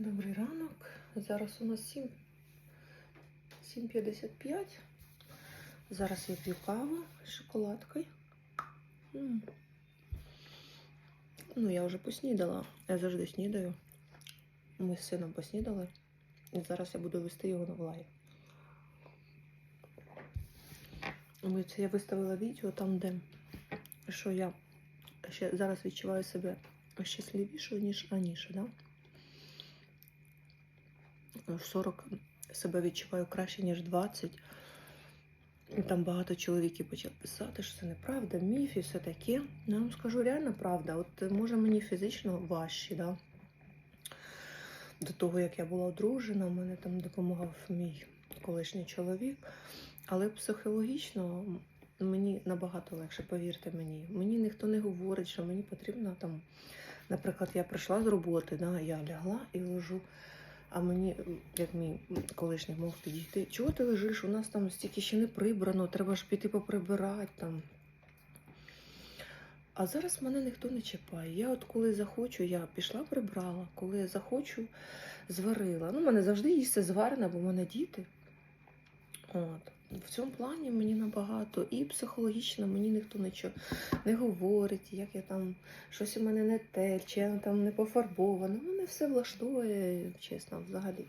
Добрий ранок. Зараз у нас 7 7.55. Зараз я п'ю каву з шоколадкою. М. Ну, я вже поснідала. Я завжди снідаю. Ми з сином поснідали. І зараз я буду вести його на влай. Це я виставила відео там, де що я ще зараз відчуваю себе щасливішою, ніж раніше, да? В 40 себе відчуваю краще, ніж 20. І Там багато чоловіків почав писати, що це неправда, міф і все таке. Ну, я вам скажу, реально правда. От е, може мені фізично важче, да? до того, як я була одружена, мене там допомагав мій колишній чоловік. Але психологічно мені набагато легше, повірте мені. Мені ніхто не говорить, що мені потрібно там. Наприклад, я прийшла з роботи, да, я лягла і лежу. А мені, як мій колишній мог підійти, чого ти лежиш? У нас там стільки ще не прибрано, треба ж піти поприбирати там. А зараз мене ніхто не чіпає. Я от коли захочу, я пішла прибрала, коли я захочу, зварила. Ну, мене завжди їсти зварена, бо в мене діти. От. В цьому плані мені набагато і психологічно мені ніхто нічого не говорить, як я там щось у мене не те, чи я там не пофарбована. Мене все влаштовує, чесно, взагалі.